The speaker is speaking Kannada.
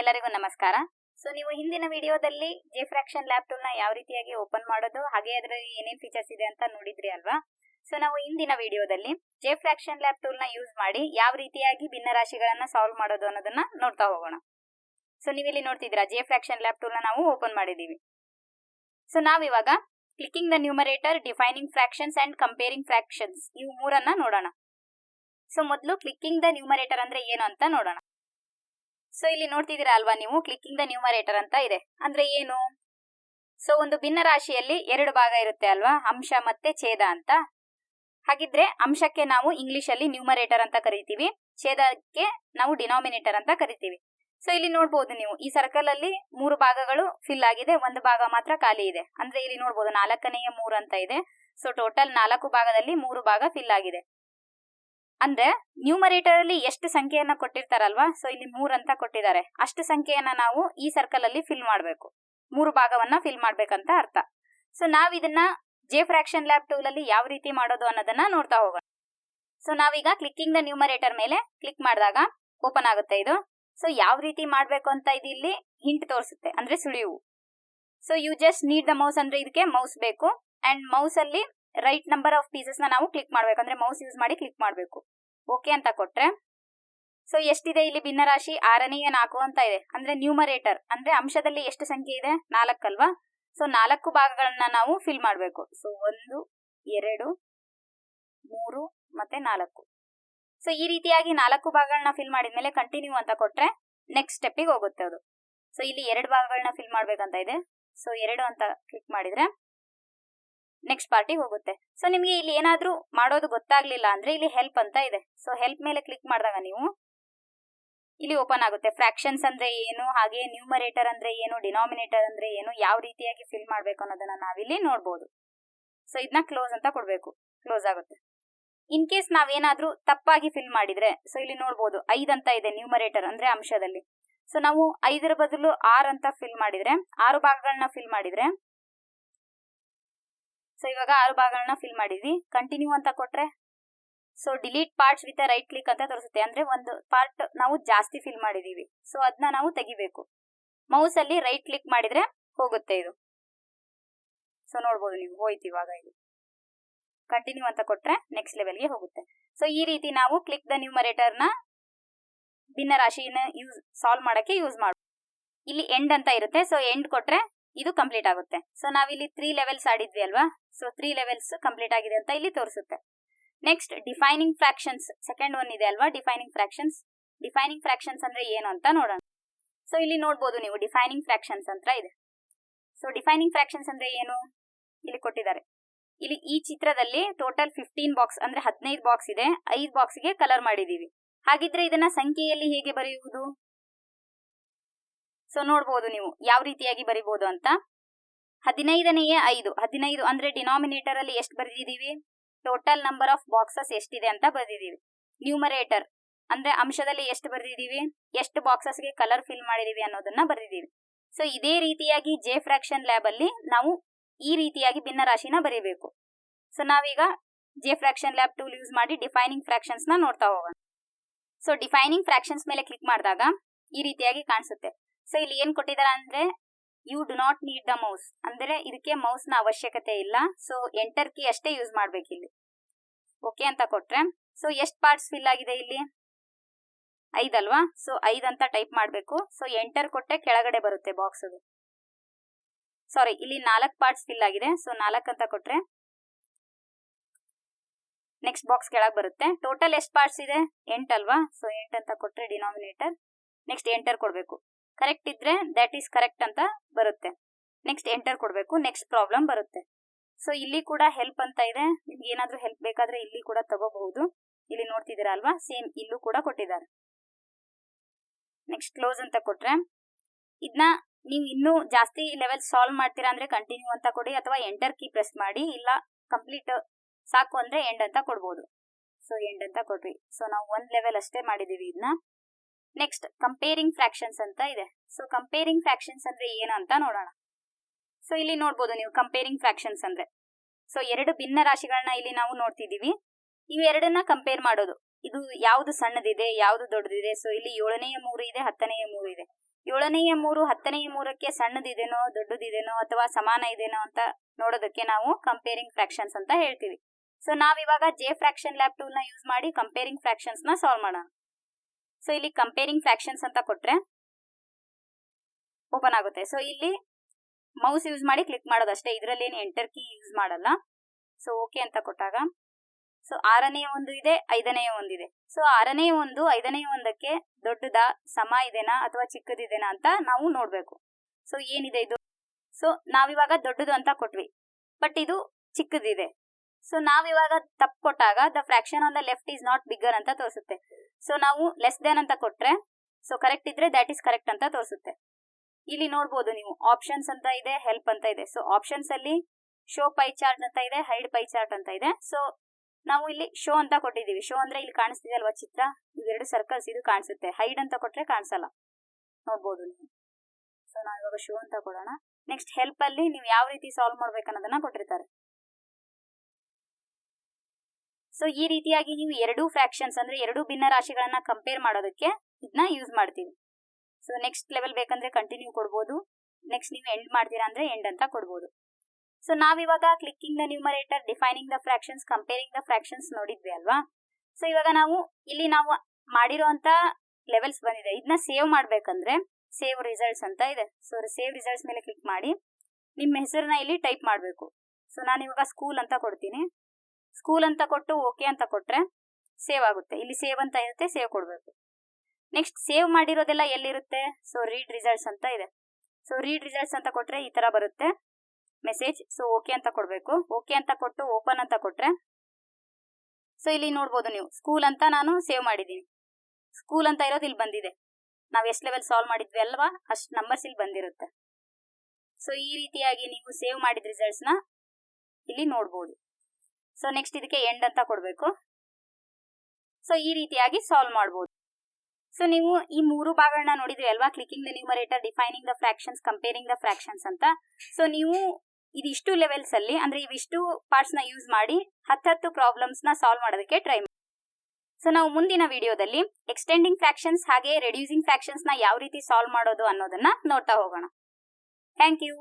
ಎಲ್ಲರಿಗೂ ನಮಸ್ಕಾರ. ಸೊ ನೀವು ಹಿಂದಿನ ವಿಡಿಯೋದಲ್ಲಿ ಜೆ ಫ್ರಾಕ್ಷನ್ ಲ್ಯಾಬ್ ಟೂಲ್ನ ಯಾವ ರೀತಿಯಾಗಿ ಓಪನ್ ಮಾಡೋದು, ಹಾಗೆ ಅದರಲ್ಲಿ ಏನೇನು ಫೀಚರ್ಸ್ ಇದೆ ಅಂತ ನೋಡಿದ್ರಿ ಅಲ್ವಾ? ಸೊ ನಾವು ಇಂದಿನ ವಿಡಿಯೋದಲ್ಲಿ ಜೆ ಫ್ರಾಕ್ಷನ್ ಲ್ಯಾಬ್ ಟೂಲ್ನ ಯೂಸ್ ಮಾಡಿ ಯಾವ ರೀತಿಯಾಗಿ ಭಿನ್ನರಾಶಿಗಳನ್ನ ಸಾಲ್ವ್ ಮಾಡೋದು ಅನ್ನೋದನ್ನ ನೋಡ್ತಾ ಹೋಗೋಣ. ಸೊ ನೀವಿಲ್ಲಿ ನೋಡ್ತಿದ್ದೀರಾ ಜೆ ಫ್ರಾಕ್ಷನ್ ಲ್ಯಾಬ್ ಟೂಲ್ನ ನಾವು ಓಪನ್ ಮಾಡಿದೀವಿ ಸೊ ನಾವಿವಾಗ clicking the numerator defining fractions and comparing fractions ಇವು ಮೂರನ್ನ ನೋಡೋಣ. ಸೊ ಮೊದಲು ಕ್ಲಿಕ್ಕಿಂಗ್ ದ ನ್ಯೂಮರೇಟರ್ ಅಂದ್ರೆ ಏನು ಅಂತ ನೋಡೋಣ. ಸೊ ಇಲ್ಲಿ ನೋಡ್ತಿದ್ದೀರಾ ಅಲ್ವಾ ನೀವು? ಕ್ಲಿಕ್ಕಿಂಗ್ ದ ನ್ಯೂಮರೇಟರ್ ಅಂತ ಇದೆ. ಅಂದ್ರೆ ಏನು? ಸೊ ಒಂದು ಭಿನ್ನ ರಾಶಿಯಲ್ಲಿ ಎರಡು ಭಾಗ ಇರುತ್ತೆ ಅಲ್ವಾ? ಅಂಶ ಮತ್ತೆ ಛೇದ ಅಂತ. ಹಾಗಿದ್ರೆ ಅಂಶಕ್ಕೆ ನಾವು ಇಂಗ್ಲಿಷ್ ಅಲ್ಲಿ ನ್ಯೂಮರೇಟರ್ ಅಂತ ಕರಿತೀವಿ. ಛೇದಕ್ಕೆ ನಾವು ಡಿನಾಮಿನೇಟರ್ ಅಂತ ಕರಿತೀವಿ. ಸೊ ಇಲ್ಲಿ ನೋಡ್ಬೋದು ನೀವು. ಈ ಸರ್ಕಲ್ ಅಲ್ಲಿ ಮೂರು ಭಾಗಗಳು ಫಿಲ್ ಆಗಿದೆ. ಒಂದು ಭಾಗ ಮಾತ್ರ ಖಾಲಿ ಇದೆ. ಅಂದ್ರೆ ಇಲ್ಲಿ ನೋಡ್ಬೋದು ನಾಲ್ಕನೆಯ ಮೂರು ಅಂತ ಇದೆ. ಸೊ ಟೋಟಲ್ ನಾಲ್ಕು ಭಾಗದಲ್ಲಿ ಮೂರು ಭಾಗ ಫಿಲ್ ಆಗಿದೆ. ಅಂದ್ರೆ ನ್ಯೂಮರೇಟರ್ ಅಲ್ಲಿ ಎಷ್ಟು ಸಂಖ್ಯೆಯನ್ನ ಕೊಟ್ಟಿರ್ತಾರಲ್ವಾ? ಸೊ ಇಲ್ಲಿ ಮೂರ್ ಅಂತ ಕೊಟ್ಟಿದ್ದಾರೆ. ಅಷ್ಟು ಸಂಖ್ಯೆಯನ್ನ ನಾವು ಈ ಸರ್ಕಲ್ ಅಲ್ಲಿ ಫಿಲ್ ಮಾಡಬೇಕು. ಮೂರು ಭಾಗವನ್ನ ಫಿಲ್ ಮಾಡ್ಬೇಕಂತ ಅರ್ಥ. ಸೊ ನಾವ್ ಇದನ್ನ ಜೆ ಫ್ರಾಕ್ಷನ್ ಲ್ಯಾಬ್ ಟೂಲ್ ಅಲ್ಲಿ ಯಾವ ರೀತಿ ಮಾಡೋದು ಅನ್ನೋದನ್ನ ನೋಡ್ತಾ ಹೋಗೋಣ. ಸೊ ನಾವೀಗ ಕ್ಲಿಕ್ಕಿಂಗ್ ದ ನ್ಯೂಮರೇಟರ್ ಮೇಲೆ ಕ್ಲಿಕ್ ಮಾಡಿದಾಗ ಓಪನ್ ಆಗುತ್ತೆ ಇದು. ಸೊ ಯಾವ ರೀತಿ ಮಾಡ್ಬೇಕು ಅಂತ ಇದು ಇಲ್ಲಿ ಹಿಂಟ್ ತೋರಿಸುತ್ತೆ. ಅಂದ್ರೆ ಸುಳಿವು. So you just need the mouse ಅಂದ್ರೆ ಇದಕ್ಕೆ ಮೌಸ್ ಬೇಕು. ಅಂಡ್ ಮೌಸ್ ಅಲ್ಲಿ ರೈಟ್ ನಂಬರ್ ಆಫ್ ಪೀಸಸ್ ನಾವು ಕ್ಲಿಕ್ ಮಾಡ್ಬೇಕು. ಅಂದ್ರೆ ಮೌಸ್ ಯೂಸ್ ಮಾಡಿ ಕ್ಲಿಕ್ ಮಾಡಬೇಕು. ಓಕೆ ಅಂತ ಕೊಟ್ರೆ ಸೊ ಎಷ್ಟಿದೆ ಇಲ್ಲಿ ಭಿನ್ನರಾಶಿ? ಆರನೆಯ ನಾಲ್ಕು ಅಂತ ಇದೆ. ಅಂದ್ರೆ ನ್ಯೂಮರೇಟರ್ ಅಂದ್ರೆ ಅಂಶದಲ್ಲಿ ಎಷ್ಟು ಸಂಖ್ಯೆ ಇದೆ? ನಾಲ್ಕಲ್ವಾ ಸೊ ನಾಲ್ಕು ಭಾಗಗಳನ್ನ ನಾವು ಫಿಲ್ ಮಾಡಬೇಕು. ಸೊ ಒಂದು, ಎರಡು, ಮೂರು, ಮತ್ತೆ ನಾಲ್ಕು. ಸೊ ಈ ರೀತಿಯಾಗಿ ನಾಲ್ಕು ಭಾಗಗಳನ್ನ ಫಿಲ್ ಮಾಡಿದ್ಮೇಲೆ ಕಂಟಿನ್ಯೂ ಅಂತ ಕೊಟ್ರೆ ನೆಕ್ಸ್ಟ್ ಸ್ಟೆಪ್ಪಿಗೆ ಹೋಗುತ್ತೆ ಅದು. ಸೊ ಇಲ್ಲಿ ಎರಡು ಭಾಗಗಳನ್ನ ಫಿಲ್ ಮಾಡ್ಬೇಕಂತ ಇದೆ. ಸೊ ಎರಡು ಅಂತ ಕ್ಲಿಕ್ ಮಾಡಿದ್ರೆ ನೆಕ್ಸ್ಟ್ ಪಾರ್ಟಿಗೆ ಹೋಗುತ್ತೆ. ಸೊ ನಿಮಗೆ ಇಲ್ಲಿ ಏನಾದರೂ ಮಾಡೋದು ಗೊತ್ತಾಗ್ಲಿಲ್ಲ ಅಂದ್ರೆ ಇಲ್ಲಿ ಹೆಲ್ಪ್ ಅಂತ ಇದೆ. ಸೊ ಹೆಲ್ಪ್ ಮೇಲೆ ಕ್ಲಿಕ್ ಮಾಡಿದಾಗ ನೀವು ಇಲ್ಲಿ ಓಪನ್ ಆಗುತ್ತೆ. ಫ್ರಾಕ್ಷನ್ಸ್ ಅಂದ್ರೆ ಏನು, ಹಾಗೆ ನ್ಯೂಮರೇಟರ್ ಅಂದ್ರೆ ಏನು ಡಿನಾಮಿನೇಟರ್ ಅಂದ್ರೆ ಏನು, ಯಾವ ರೀತಿಯಾಗಿ ಫಿಲ್ ಮಾಡ್ಬೇಕು ಅನ್ನೋದನ್ನ ನಾವಿಲ್ಲಿ ನೋಡ್ಬೋದು. ಸೊ ಇದನ್ನ ಕ್ಲೋಸ್ ಅಂತ ಕೊಡಬೇಕು. ಕ್ಲೋಸ್ ಆಗುತ್ತೆ. ಇನ್ ಕೇಸ್ ನಾವೇನಾದ್ರೂ ತಪ್ಪಾಗಿ ಫಿಲ್ ಮಾಡಿದ್ರೆ ಸೊ ಇಲ್ಲಿ ನೋಡ್ಬೋದು ಐದ್ ಅಂತ ಇದೆ ನ್ಯೂಮರೇಟರ್ ಅಂದ್ರೆ ಅಂಶದಲ್ಲಿ. ಸೊ ನಾವು ಐದರ ಬದಲು ಆರ್ ಅಂತ ಫಿಲ್ ಮಾಡಿದ್ರೆ, ಆರು ಭಾಗಗಳನ್ನ ಫಿಲ್ ಮಾಡಿದ್ರೆ ಸೊ ಇವಾಗ ಆರು ಭಾಗಗಳನ್ನ ಫಿಲ್ ಮಾಡಿದ್ವಿ. ಕಂಟಿನ್ಯೂ ಅಂತ ಕೊಟ್ರೆ so delete parts with right click ಅಂತ ತೋರಿಸುತ್ತೆ. ಅಂದ್ರೆ ಒಂದು ಪಾರ್ಟ್ ನಾವು ಜಾಸ್ತಿ ಫಿಲ್ ಮಾಡಿದೀವಿ. ಸೊ ಅದನ್ನ ನಾವು ತೆಗಿಬೇಕು. ಮೌಸ್ ಅಲ್ಲಿ ರೈಟ್ ಕ್ಲಿಕ್ ಮಾಡಿದ್ರೆ ಹೋಗುತ್ತೆ ಇದು. ಸೊ ನೋಡ್ಬೋದು ನೀವು, ಹೋಯ್ತು ಇವಾಗ ಇದು. ಕಂಟಿನ್ಯೂ ಅಂತ ಕೊಟ್ರೆ ನೆಕ್ಸ್ಟ್ ಲೆವೆಲ್ಗೆ ಹೋಗುತ್ತೆ. ಸೊ ಈ ರೀತಿ ನಾವು ಕ್ಲಿಕ್ ದ ನ್ಯೂಮರೇಟರ್ ಮರೇಟರ್ನ ಭಿನ್ನ ರಾಶಿನ ಯೂಸ್ ಸಾಲ್ವ್ ಮಾಡಕ್ಕೆ ಯೂಸ್ ಮಾಡ ಇಲ್ಲಿ ಎಂಡ್ ಅಂತ ಇರುತ್ತೆ. ಸೊ ಎಂಡ್ ಕೊಟ್ರೆ ಇದು ಕಂಪ್ಲೀಟ್ ಆಗುತ್ತೆ. ಸೊ ನಾವಿಲ್ಲಿ ತ್ರೀ ಲೆವೆಲ್ಸ್ ಆಡಿದ್ವಿ ಅಲ್ವಾ? ಸೊ ತ್ರೀ ಲೆವೆಲ್ಸ್ ಕಂಪ್ಲೀಟ್ ಆಗಿದೆ ಅಂತ ಇಲ್ಲಿ ತೋರಿಸುತ್ತೆ. Next defining fractions second one ಇದೆ ಅಲ್ವಾ? ಡಿಫೈನಿಂಗ್ ಫ್ರಾಕ್ಷನ್ಸ್ ಡಿಫೈನಿಂಗ್ ಫ್ರಾಕ್ಷನ್ಸ್ ಅಂದ್ರೆ ಏನು ಅಂತ ನೋಡೋಣ. ಸೊ ಇಲ್ಲಿ ನೋಡ್ಬೋದು ನೀವು ಡಿಫೈನಿಂಗ್ ಫ್ರಾಕ್ಷನ್ಸ್ ಅಂತ ಇದೆ. ಸೊ ಡಿಫೈನಿಂಗ್ ಫ್ರಾಕ್ಷನ್ಸ್ ಅಂದ್ರೆ ಏನು? ಇಲ್ಲಿ ಕೊಟ್ಟಿದ್ದಾರೆ. ಇಲ್ಲಿ ಈ ಚಿತ್ರದಲ್ಲಿ ಟೋಟಲ್ ಫಿಫ್ಟೀನ್ ಬಾಕ್ಸ್ ಅಂದ್ರೆ ಹದಿನೈದು ಬಾಕ್ಸ್ ಇದೆ. ಐದು ಬಾಕ್ಸ್ಗೆ ಕಲರ್ ಮಾಡಿದೀವಿ ಹಾಗಿದ್ರೆ ಇದನ್ನ ಸಂಖ್ಯೆಯಲ್ಲಿ ಹೇಗೆ ಬರೆಯುವುದು? ಸೊ ನೋಡ್ಬೋದು ನೀವು ಯಾವ ರೀತಿಯಾಗಿ ಬರಿಬೋದು ಅಂತ. ಹದಿನೈದನೆಯ ಐದು. ಹದಿನೈದು ಅಂದ್ರೆ ಡಿನಾಮಿನೇಟರ್ ಅಲ್ಲಿ ಎಷ್ಟು ಬರೆದಿದ್ದೀವಿ ಟೋಟಲ್ ನಂಬರ್ ಆಫ್ ಬಾಕ್ಸಸ್ ಎಷ್ಟಿದೆ ಅಂತ ಬರೆದಿದ್ದೀವಿ ನ್ಯೂಮರೇಟರ್ ಅಂದ್ರೆ ಅಂಶದಲ್ಲಿ ಎಷ್ಟು ಬರೆದಿದ್ದೀವಿ ಎಷ್ಟು ಬಾಕ್ಸಸ್ಗೆ ಕಲರ್ ಫಿಲ್ ಮಾಡಿದೀವಿ ಅನ್ನೋದನ್ನ ಬರೆದಿದ್ದೀವಿ ಸೊ ಇದೇ ರೀತಿಯಾಗಿ ಜೆ ಫ್ರಾಕ್ಷನ್ ಲ್ಯಾಬ್ ಅಲ್ಲಿ ನಾವು ಈ ರೀತಿಯಾಗಿ ಭಿನ್ನ ರಾಶಿನ ಬರೀಬೇಕು. ಸೊ ನಾವೀಗ J fraction lab tool use ಮಾಡಿ ಡಿಫೈನಿಂಗ್ ಫ್ರಾಕ್ಷನ್ಸ್ನ ನೋಡ್ತಾ ಹೋಗೋಣ. ಸೊ ಡಿಫೈನಿಂಗ್ ಫ್ರಾಕ್ಷನ್ಸ್ ಮೇಲೆ ಕ್ಲಿಕ್ ಮಾಡಿದಾಗ ಈ ರೀತಿಯಾಗಿ ಕಾಣಿಸುತ್ತೆ. ಸೊ ಇಲ್ಲಿ ಏನ್ ಕೊಟ್ಟಿದ್ದಾರೆ ಅಂದ್ರೆ you do not need the mouse ಅಂದ್ರೆ ಇದಕ್ಕೆ ಮೌಸ್ನ ಅವಶ್ಯಕತೆ ಇಲ್ಲ. ಸೊ ಎಂಟರ್ ಕೀ ಅಷ್ಟೇ ಯೂಸ್ ಮಾಡ್ಬೇಕು ಇಲ್ಲಿ ಓಕೆ ಅಂತ ಕೊಟ್ರೆ. ಸೊ ಎಷ್ಟು ಪಾರ್ಟ್ಸ್ ಫಿಲ್ ಆಗಿದೆ ಇಲ್ಲಿ? ಐದಲ್ವಾ ಸೊ ಐದ್ ಅಂತ ಟೈಪ್ ಮಾಡಬೇಕು. ಸೊ ಎಂಟರ್ ಕೊಟ್ಟೆ ಕೆಳಗಡೆ ಬರುತ್ತೆ ಬಾಕ್ಸ್ ಅದು. ಸಾರಿ ಇಲ್ಲಿ ನಾಲ್ಕು ಪಾರ್ಟ್ಸ್ ಫಿಲ್ ಆಗಿದೆ. ಸೊ ನಾಲ್ಕು ಅಂತ ಕೊಟ್ರೆ ನೆಕ್ಸ್ಟ್ ಬಾಕ್ಸ್ ಕೆಳಗೆ ಬರುತ್ತೆ. ಟೋಟಲ್ ಎಷ್ಟು ಪಾರ್ಟ್ಸ್ ಇದೆ? ಎಂಟಲ್ವಾ ಸೊ ಎಂಟ್ ಅಂತ ಕೊಟ್ರೆ ಡಿನಾಮಿನೇಟರ್ ನೆಕ್ಸ್ಟ್ ಎಂಟರ್ ಕೊಡಬೇಕು. ಕರೆಕ್ಟ್ ಇದ್ರೆ ದಟ್ ಈಸ್ ಕರೆಕ್ಟ್ ಅಂತ ಬರುತ್ತೆ. ನೆಕ್ಸ್ಟ್ ಎಂಟರ್ ಕೊಡಬೇಕು ನೆಕ್ಸ್ಟ್ ಪ್ರಾಬ್ಲಮ್ ಬರುತ್ತೆ. ಸೊ ಇಲ್ಲಿ ಕೂಡ ಹೆಲ್ಪ್ ಅಂತ ಇದೆ. ನಿಮ್ಗೆ ಏನಾದರೂ ಹೆಲ್ಪ್ ಬೇಕಾದ್ರೆ ಇಲ್ಲಿ ಕೂಡ ತಗೋಬಹುದು. ಇಲ್ಲಿ ನೋಡ್ತಿದ್ದೀರಾ ಅಲ್ವಾ? ಸೇಮ್ ಇಲ್ಲೂ ಕೂಡ ಕೊಟ್ಟಿದ್ದಾರೆ. ನೆಕ್ಸ್ಟ್ ಕ್ಲೋಸ್ ಅಂತ ಕೊಟ್ರೆ ಇದನ್ನ ನೀವು ಇನ್ನೂ ಜಾಸ್ತಿ ಲೆವೆಲ್ ಸಾಲ್ವ್ ಮಾಡ್ತೀರಾ ಅಂದ್ರೆ ಕಂಟಿನ್ಯೂ ಅಂತ ಕೊಡಿ ಅಥವಾ ಎಂಟರ್ ಕೀ ಪ್ರೆಸ್ ಮಾಡಿ, ಇಲ್ಲ ಕಂಪ್ಲೀಟ್ ಸಾಕು ಅಂದ್ರೆ ಎಂಡ್ ಅಂತ ಕೊಡ್ಬೋದು. ಸೊ ಎಂಡ್ ಅಂತ ಕೊಡ್ರಿ. ಸೊ ನಾವು ಒಂದ್ ಲೆವೆಲ್ ಅಷ್ಟೇ ಮಾಡಿದೀವಿ ಇದನ್ನ ನೆಕ್ಸ್ಟ್ ಕಂಪೇರಿಂಗ್ ಫ್ರಾಕ್ಷನ್ಸ್ ಅಂತ ಇದೆ. ಸೊ ಕಂಪೇರಿಂಗ್ ಫ್ರಾಕ್ಷನ್ಸ್ ಅಂದ್ರೆ ಏನು ಅಂತ ನೋಡೋಣ. ಸೊ ಇಲ್ಲಿ ನೋಡ್ಬೋದು ನೀವು ಕಂಪೇರಿಂಗ್ ಫ್ರಾಕ್ಷನ್ಸ್ ಅಂದ್ರೆ. ಸೊ ಎರಡು ಭಿನ್ನ ರಾಶಿಗಳನ್ನ ಇಲ್ಲಿ ನಾವು ನೋಡ್ತಿದ್ದೀವಿ. ಇವೆರಡನ್ನ ಕಂಪೇರ್ ಮಾಡೋದು. ಇದು ಯಾವ್ದು ಸಣ್ಣದಿದೆ, ಯಾವ್ದು ದೊಡ್ಡದಿದೆ? ಸೊ ಇಲ್ಲಿ ಏಳನೆಯ ಮೂರು ಇದೆ, ಹತ್ತನೆಯ ಮೂರು ಇದೆ. ಏಳನೆಯ ಮೂರು, ಹತ್ತನೆಯ ಮೂರಕ್ಕೆ ಸಣ್ಣದಿದೆನೋ, ದೊಡ್ಡದಿದೆನೋ ಅಥವಾ ಸಮಾನ ಇದೇನೋ ಅಂತ ನೋಡೋದಕ್ಕೆ ನಾವು ಕಂಪೇರಿಂಗ್ ಫ್ರಾಕ್ಷನ್ಸ್ ಅಂತ ಹೇಳ್ತೀವಿ. ಸೊ ನಾವಿವಾಗ ಜೆ ಫ್ರಾಕ್ಷನ್ ಲ್ಯಾಬ್ ಟೂಲ್ನ ಯೂಸ್ ಮಾಡಿ ಕಂಪೇರಿಂಗ್ ಫ್ರಾಕ್ಷನ್ಸ್ನ ಸಾಲ್ವ್ ಮಾಡೋಣ. ಸೊ ಇಲ್ಲಿ ಕಂಪೇರಿಂಗ್ ಫ್ರಾಕ್ಷನ್ಸ್ ಅಂತ ಕೊಟ್ರೆ ಓಪನ್ ಆಗುತ್ತೆ. ಸೊ ಇಲ್ಲಿ ಮೌಸ್ ಯೂಸ್ ಮಾಡಿ ಕ್ಲಿಕ್ ಮಾಡೋದಷ್ಟೇ ಇದರಲ್ಲಿ ಏನು ಎಂಟರ್ ಕೀ ಯೂಸ್ ಮಾಡಲ್ಲ. ಸೊ ಓಕೆ ಅಂತ ಕೊಟ್ಟಾಗ. ಸೊ ಆರನೇ ಒಂದು ಇದೆ, ಐದನೇ ಒಂದಿದೆ. ಸೊ ಆರನೇ ಒಂದು, ಐದನೇ ಒಂದಕ್ಕೆ ದೊಡ್ಡದ ಸಮ ಇದೆನಾ ಅಥವಾ ಚಿಕ್ಕದಿದೆನಾ ಅಂತ ನಾವು ನೋಡಬೇಕು. ಸೊ ಏನಿದೆ ಇದು? ಸೊ ನಾವಿವಾಗ ದೊಡ್ಡದು ಅಂತ ಕೊಟ್ವಿ. ಬಟ್ ಇದು ಚಿಕ್ಕದಿದೆ. ಸೊ ನಾವಿವಾಗ ತಪ್ಪು ಕೊಟ್ಟಾಗ the fraction on the left is not bigger ಅಂತ ತೋರಿಸುತ್ತೆ. ಸೊ ನಾವು ಲೆಸ್ ದೆನ್ ಅಂತ ಕೊಟ್ರೆ ಸೊ ಕರೆಕ್ಟ್ ಇದ್ರೆ ದ್ಯಾಟ್ ಈಸ್ ಕರೆಕ್ಟ್ ಅಂತ ತೋರಿಸುತ್ತೆ. ಇಲ್ಲಿ ನೋಡ್ಬೋದು ನೀವು ಆಪ್ಷನ್ಸ್ ಅಂತ ಇದೆ ಹೆಲ್ಪ್ ಅಂತ ಇದೆ. ಸೊ ಆಪ್ಷನ್ಸ್ ಅಲ್ಲಿ ಶೋ ಪೈ ಚಾರ್ಟ್ ಅಂತ ಇದೆ ಹೈಡ್ ಪೈ ಚಾರ್ಟ್ ಅಂತ ಇದೆ. ಸೊ ನಾವು ಇಲ್ಲಿ ಶೋ ಅಂತ ಕೊಟ್ಟಿದ್ದೀವಿ. ಶೋ ಅಂದ್ರೆ ಇಲ್ಲಿ ಕಾಣಿಸ್ತಿದೆ ಅಲ್ವಾ ಚಿತ್ರ? ಇವೆರಡು ಸರ್ಕಲ್ಸ್ ಇದು ಕಾಣಿಸುತ್ತೆ. ಹೈಡ್ ಅಂತ ಕೊಟ್ರೆ ಕಾಣಿಸಲ್ಲ. ನೋಡ್ಬೋದು ನೀವು. ಸೊ ನಾವು ಇವಾಗ ಶೋ ಅಂತ ಕೊಡೋಣ. ನೆಕ್ಸ್ಟ್ ಹೆಲ್ಪ್ ಅಲ್ಲಿ ನೀವು ಯಾವ ರೀತಿ ಸಾಲ್ವ್ ಮಾಡ್ಬೇಕು ಅನ್ನೋದನ್ನ ಕೊಟ್ಟಿರ್ತಾರೆ. ಸೊ ಈ ರೀತಿಯಾಗಿ ನೀವು ಎರಡು ಫ್ರಾಕ್ಷನ್ಸ್ ಅಂದ್ರೆ ಎರಡು ಭಿನ್ನ ರಾಶಿಗಳನ್ನ ಕಂಪೇರ್ ಮಾಡೋದಕ್ಕೆ ಇದನ್ನ ಯೂಸ್ ಮಾಡ್ತೀವಿ. ಸೊ ನೆಕ್ಸ್ಟ್ ಲೆವೆಲ್ ಬೇಕಂದ್ರೆ ಕಂಟಿನ್ಯೂ ಕೊಡ್ಬೋದು. ನೆಕ್ಸ್ಟ್ ನೀವು ಎಂಡ್ ಮಾಡ್ತೀರಾ ಅಂದ್ರೆ ಎಂಡ್ ಅಂತ ಕೊಡ್ಬೋದು. ಸೊ ನಾವಿವಾಗ clicking the numerator defining the fractions comparing the fractions ನೋಡಿದ್ವಿ ಅಲ್ವಾ? ಸೊ ಇವಾಗ ನಾವು ಇಲ್ಲಿ ನಾವು ಮಾಡಿರೋಂತ ಲೆವೆಲ್ಸ್ ಬಂದಿದೆ. ಇದನ್ನ ಸೇವ್ ಮಾಡ್ಬೇಕಂದ್ರೆ ಸೇವ್ ರಿಸಲ್ಟ್ಸ್ ಅಂತ ಇದೆ. ಸೊ ಸೇವ್ ರಿಸಲ್ಟ್ಸ್ ಮೇಲೆ ಕ್ಲಿಕ್ ಮಾಡಿ ನಿಮ್ಮ ಹೆಸರನ್ನ ಇಲ್ಲಿ ಟೈಪ್ ಮಾಡಬೇಕು. ಸೊ ನಾನು ಇವಾಗ ಸ್ಕೂಲ್ ಅಂತ ಕೊಡ್ತೀನಿ. ಸ್ಕೂಲ್ ಅಂತ ಕೊಟ್ಟು ಓಕೆ ಅಂತ ಕೊಟ್ರೆ ಸೇವ್ ಆಗುತ್ತೆ. ಇಲ್ಲಿ ಸೇವ್ ಅಂತ ಇರುತ್ತೆ ಸೇವ್ ಕೊಡಬೇಕು. ನೆಕ್ಸ್ಟ್ ಸೇವ್ ಮಾಡಿರೋದೆಲ್ಲ ಎಲ್ಲಿರುತ್ತೆ? ಸೊ ರೀಡ್ ರಿಸಲ್ಟ್ಸ್ ಅಂತ ಇದೆ. ಸೊ ರೀಡ್ ರಿಸಲ್ಟ್ಸ್ ಅಂತ ಕೊಟ್ರೆ ಈ ತರ ಬರುತ್ತೆ. ಮೆಸೇಜ್ ಸೊ ಓಕೆ ಅಂತ ಕೊಡಬೇಕು. ಓಕೆ ಅಂತ ಕೊಟ್ಟು ಓಪನ್ ಅಂತ ಕೊಟ್ರೆ ಸೊ ಇಲ್ಲಿ ನೋಡ್ಬೋದು ನೀವು. ಸ್ಕೂಲ್ ಅಂತ ನಾನು ಸೇವ್ ಮಾಡಿದ್ದೀನಿ. ಸ್ಕೂಲ್ ಅಂತ ಇರೋದು ಇಲ್ಲಿ ಬಂದಿದೆ. ನಾವು ಎಷ್ಟು ಲೆವೆಲ್ ಸಾಲ್ವ್ ಮಾಡಿದ್ವಿ ಅಲ್ವಾ? ಅಷ್ಟು ನಂಬರ್ಸ್ ಇಲ್ಲಿ ಬಂದಿರುತ್ತೆ. ಸೊ ಈ ರೀತಿಯಾಗಿ ನೀವು ಸೇವ್ ಮಾಡಿದ ರಿಸಲ್ಟ್ಸ್ನ ಇಲ್ಲಿ ನೋಡ್ಬೋದು. ಸೊ ನೆಕ್ಸ್ಟ್ ಇದಕ್ಕೆ ಎಂಡ್ ಅಂತ ಕೊಡಬೇಕು. ಸೊ ಈ ರೀತಿಯಾಗಿ ಸಾಲ್ವ್ ಮಾಡ್ಬೋದು. ಸೊ ನೀವು ಈ ಮೂರು ಭಾಗಗಳನ್ನ ನೋಡಿದ್ರಿ ಅಲ್ವಾ? Clicking the numerator defining the fractions comparing the fractions ಅಂತ. ಸೊ ನೀವು ಇದಿಷ್ಟು ಲೆವೆಲ್ಸ್ ಅಲ್ಲಿ, ಅಂದ್ರೆ ಇವಿಷ್ಟು ಪಾರ್ಟ್ಸ್ನ ಯೂಸ್ ಮಾಡಿ ಹತ್ತತ್ತು ಪ್ರಾಬ್ಲಮ್ಸ್ನ ಸಾಲ್ವ್ ಮಾಡೋದಕ್ಕೆ ಟ್ರೈ ಮಾಡಿ ಸೊ ನಾವು ಮುಂದಿನ ವಿಡಿಯೋದಲ್ಲಿ ಎಕ್ಸ್ಟೆಂಡಿಂಗ್ ಫ್ರಾಕ್ಷನ್ಸ್ ಹಾಗೆ ರೆಡ್ಯೂಸಿಂಗ್ ಫ್ರಾಕ್ಷನ್ಸ್ನ ಯಾವ ರೀತಿ ಸಾಲ್ವ್ ಮಾಡೋದು ಅನ್ನೋದನ್ನ ನೋಡ್ತಾ ಹೋಗೋಣ. Thank you